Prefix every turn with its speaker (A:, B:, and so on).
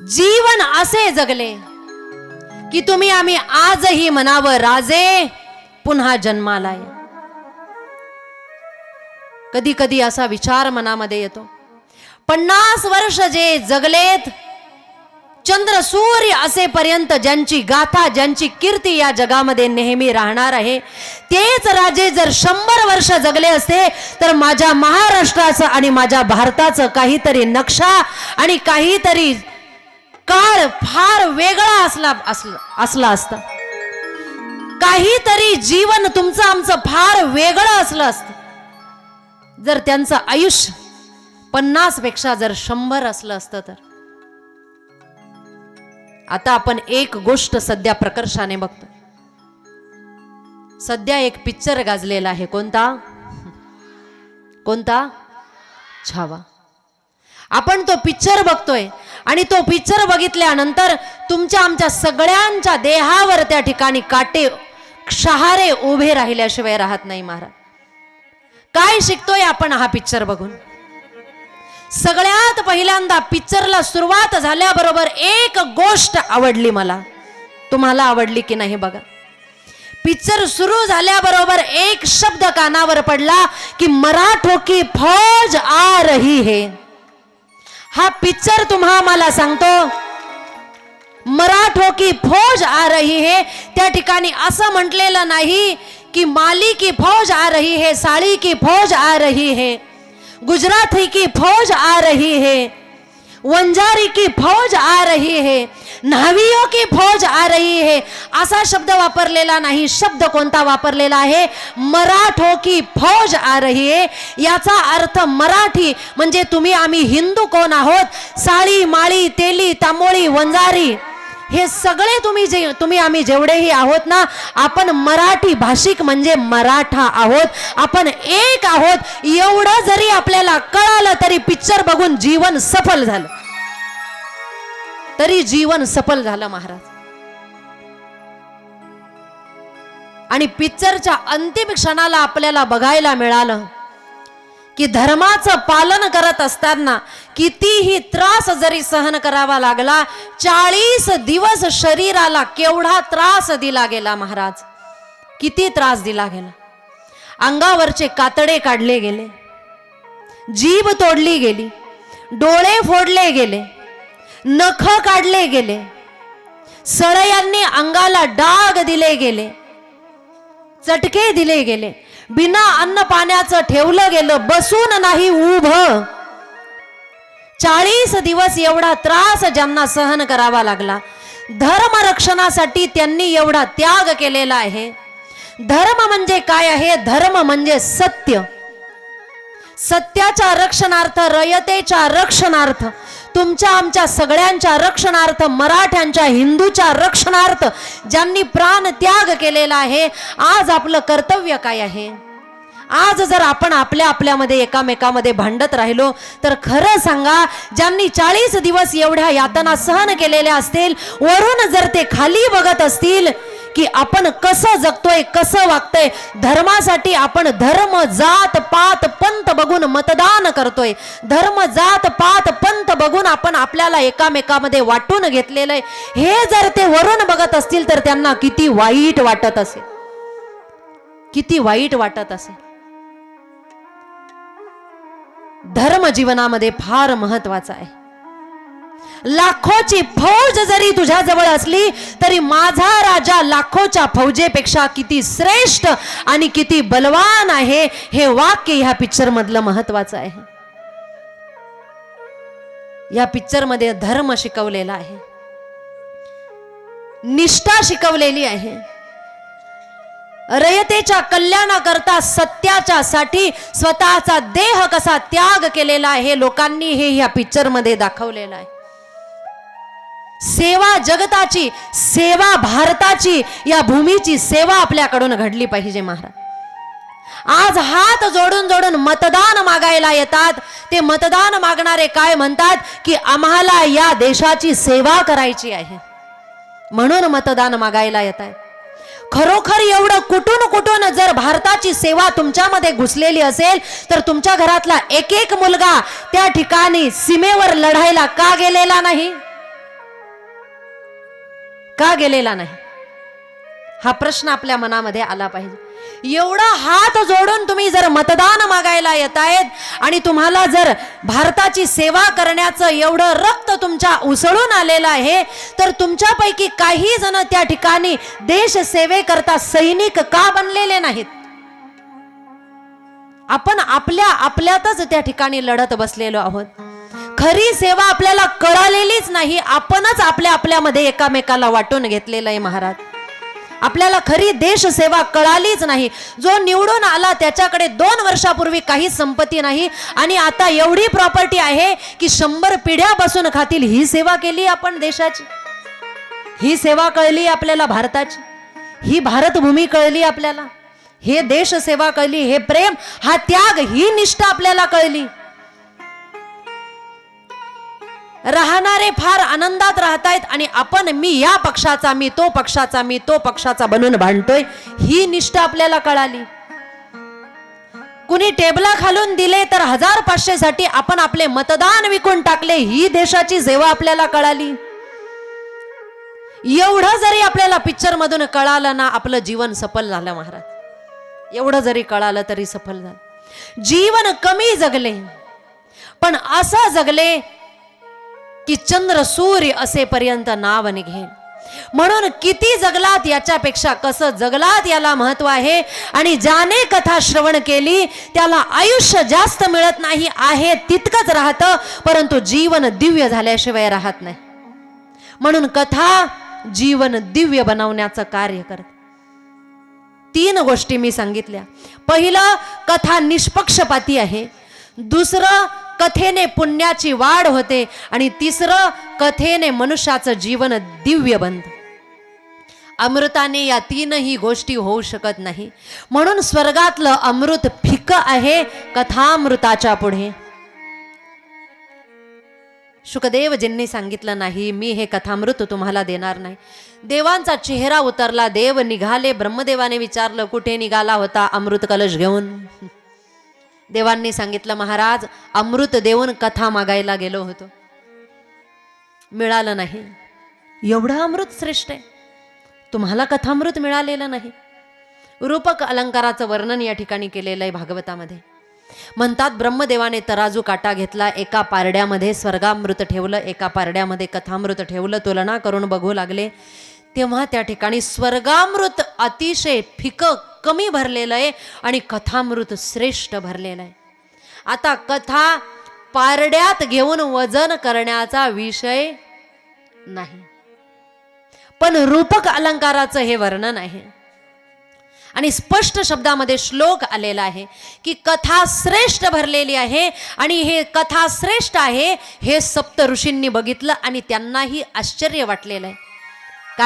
A: जीवन असे जगले की तुम्ही आम्ही आजही म्हणावं राजे पुन्हा जन्माला या कधी कधी असा विचार मनामध्ये येतो. पन्नास वर्ष जे जगलेत चंद्र सूर्य असेपर्यंत ज्यांची गाथा ज्यांची कीर्ती या जगामध्ये नेहमी राहणार आहे तेच राजे जर शंभर वर्ष जगले असते तर माझ्या महाराष्ट्राचं आणि माझ्या भारताचं काहीतरी नक्षा आणि काहीतरी काळ फार वेगळा असला असला असता. काहीतरी जीवन तुमचं आमचं फार वेगळं असलं असतं. जर त्यांचं आयुष्य पन्नासपेक्षा जर शंभर असलं असतं तर. आता आपण एक गोष्ट सध्या प्रकर्षाने बघतो सध्या एक पिक्चर गाजलेला आहे. कोणता? कोणता? छावा. आपण तो पिक्चर बघतोय. आणि तो पिक्चर बघितल्यानंतर तुमच्या आमच्या सगळ्यांच्या देहावर त्या ठिकाणी काटे क्षहारे उभे राहिल्याशिवाय राहत नाही महाराज. काय शिकतोय आपण हा पिक्चर बघून? सगळ्यात पहिल्यांदा पिक्चरला सुरुवात झाल्याबरोबर एक गोष्ट आवडली मला. तुम्हाला आवडली की नाही बघा. पिक्चर सुरू झाल्याबरोबर एक शब्द कानावर पडला की मराठो की फौज आ रही है. हा पिक्चर तुम्हा मला सांगतो. मराठो की फौज आ रही है त्या ठिकाणी असं म्हटलेलं नाही की माली की फौज आ रही है साड़ी की फौज आ रही है गुजराती की फौज आ रही है वंजारी की फौज आ रही है न्हावियो की फौज आ रही है? असा शब्द वापरलेला नाही शब्द कोणता वापरलेला आहे? मराठो की फौज आ रही है? याचा अर्थ मराठी म्हणजे तुम्ही आम्ही हिंदू कोण आहोत? साळी माळी तेली तांबोळी वंजारी हे सगळे तुम्ही जे तुम्ही आम्ही जेवढेही आहोत ना आपण मराठी भाषिक म्हणजे मराठा आहोत. आपण एक आहोत. एवढं जरी आपल्याला कळालं तरी पिक्चर बघून जीवन सफल झालं. तरी जीवन सफल झालं महाराज. आणि पिक्चरच्या अंतिम क्षणाला आपल्याला बघायला मिळालं की धर्माचं पालन करत असताना कितीही त्रास जरी सहन करावा लागला चाळीस दिवस शरीराला केवढा त्रास दिला गेला महाराज. किती त्रास दिला गेला. अंगावरचे कातडे काढले गेले. जीभ तोडली गेली. डोळे फोडले गेले. नख काढले गेले. सळयांनी अंगाला डाग दिले गेले. चटके दिले गेले. बिना अन्न पाण्याचं ठेवलं गेलं. बसून नाही उभ. चाळीस दिवस एवढा त्रास ज्यांना सहन करावा लागला. धर्म रक्षणासाठी त्यांनी एवढा त्याग केलेला आहे. धर्म म्हणजे काय आहे? धर्म म्हणजे सत्य. सत्याच्या रक्षणार्थ रयतेच्या रक्षणार्थ तुमच्या आमच्या सगळ्यांच्या रक्षणार्थ मराठ्यांच्या हिंदूच्या रक्षणार्थ ज्यांनी प्राण त्याग केलेला आहे आज आपलं कर्तव्य काय आहे? आज जर आपण आपल्या आपल्यामध्ये एकामेकामध्ये भांडत राहिलो तर खरं सांगा ज्यांनी चाळीस दिवस एवढ्या यातना सहन केलेल्या असतील वरून जर ते खाली बघत असतील की आपण कसं जगतोय कसं वागतोय धर्मासाठी आपण धर्म जात पात पंत बघून मतदान करतोय. धर्म जात पात पंत बघून आपण आपल्याला एकामेकामध्ये वाटून घेतलेलं आहे. हे जर ते वरून बघत असतील तर त्यांना किती वाईट वाटत असेल. किती वाईट वाटत असेल. धर्म जीवनामध्ये फार महत्त्वाचा आहे. लाखोची फौज जरी तुझ्या जवळ असली तरी माझा राजा लाखोच्या फौजेपेक्षा किती श्रेष्ठ आणि किती बलवान आहे हे वाक्य ह्या पिक्चर मधलं महत्वाचं आहे. या पिक्चरमध्ये धर्म शिकवलेला आहे. निष्ठा शिकवलेली आहे. रयतेच्या कल्याणाकरता सत्याच्या साठी स्वतःचा देह कसा त्याग केलेला आहे लोकांनी हे ह्या पिक्चरमध्ये दाखवलेलं आहे. सेवा जगताची सेवा भारताची या भूमीची सेवा आपल्याकडून घडली पाहिजे महाराज. आज हात जोडून जोडून मतदान मागायला येतात. ते मतदान मागणारे काय म्हणतात? की आम्हाला या देशाची सेवा करायची आहे. म्हणून मतदान मागायला येत आहे. खरोखर एवढं कुठून कुठून जर भारताची सेवा तुमच्यामध्ये घुसलेली असेल तर तुमच्या घरातला एक एक मुलगा त्या ठिकाणी सीमेवर लढायला का गेलेला नाही? का गेलेला नाही? हा प्रश्न आपल्या मनामध्ये आला पाहिजे. एवढा हात जोडून तुम्ही जर मतदान मागायला येत आहेत आणि तुम्हाला जर भारताची सेवा करण्याचं एवढं रक्त तुमच्या उसळून आलेलं आहे तर तुमच्यापैकी काही जण त्या ठिकाणी देश सेवेकरता सैनिक का बनलेले नाहीत? आपण आपल्या आपल्यातच त्या ठिकाणी लढत बसलेलो आहोत. खरी सेवा आपल्याला कळालेलीच नाही आपणच आपल्या आपल्यामध्ये एकामेकाला वाटून घेतलेलं आहे महाराज. आपल्याला खरी देशसेवा कळालीच नाही. जो निवडून आला त्याच्याकडे दोन वर्षापूर्वी काही संपत्ती नाही. आणि आता एवढी प्रॉपर्टी आहे की शंभर पिढ्या बसून खातील. ही सेवा केली आपण देशाची. ही सेवा कळली आपल्याला भारताची. ही भारतभूमी कळली आपल्याला. हे देशसेवा कळली हे प्रेम हा त्याग ही निष्ठा आपल्याला कळली. राहणारे फार आनंदात राहतायत आणि आपण मी या पक्षाचा मी तो पक्षाचा मी तो पक्षाचा बनून भांडतोय ही निष्ठा आपल्याला कळाली. कुणी टेबला खालून दिले तर हजार पाचशे साठी आपण आपले मतदान विकून टाकले ही देशाची सेवा आपल्याला कळाली. एवढं जरी आपल्याला पिक्चर मधून कळालं ना आपलं जीवन सफल झालं महाराज. एवढं जरी कळालं तरी सफल झालं. जीवन कमी जगले पण असं जगले की चंद्र सूर्य असेपर्यंत नाव निघेल म्हणून किती जगलात याच्यापेक्षा कसं जगलात याला महत्त्व आहे? आणि ज्याने कथा श्रवण केली त्याला आयुष्य जास्त मिळत नाही आहे तितकंच राहतं परंतु जीवन दिव्य झाल्याशिवाय राहत नाही. म्हणून कथा जीवन दिव्य बनवण्याचं कार्य करत. तीन गोष्टी मी सांगितल्या. पहिलं कथा निष्पक्षपाती आहे. दुसरं कथेने पुण्याची वाढ होते आणि तिसरं कथेने मनुष्याचं जीवन दिव्य बनतं. अमृताने या तीनही गोष्टी होऊ शकत नाही. म्हणून स्वर्गातलं अमृत फिक आहे कथामृताच्या पुढे. शुकदेवजींनी सांगितलं नाही मी हे कथामृत तुम्हाला देणार नाही. देवांचा चेहरा उतरला देव निघाले. ब्रह्मदेवाने विचारलं कुठे निघाला होता अमृत कलश घेऊन? देवांनी सांगितलं महाराज अमृत देऊन कथा मागायला गेलो होतो. मिळालं नाही. एवढं अमृत श्रेष्ठ आहे. तुम्हाला कथामृत मिळालेलं नाही. रूपक अलंकाराचं वर्णन या ठिकाणी केलेलं आहे भागवतामध्ये. म्हणतात ब्रह्मदेवाने तराजू काटा घेतला एका पारड्यामध्ये स्वर्गामृत ठेवलं एका पारड्यामध्ये कथामृत ठेवलं तुलना करून बघू लागले. तेव्हा त्या ठिकाणी स्वर्गामृत अतिशय फिकं कमी भरलेलं आहे आणि कथामृत श्रेष्ठ भरलेलं आहे. आता कथा पारड्यात घेऊन वजन करण्याचा विषय नाही. पण रूपक अलंकाराचं हे वर्णन आहे. आणि स्पष्ट शब्दामध्ये श्लोक आलेला आहे की कथा श्रेष्ठ भरलेली आहे आणि हे कथा श्रेष्ठ आहे हे सप्त ऋषींनी बघितलं आणि त्यांनाही आश्चर्य वाटलेलं आहे.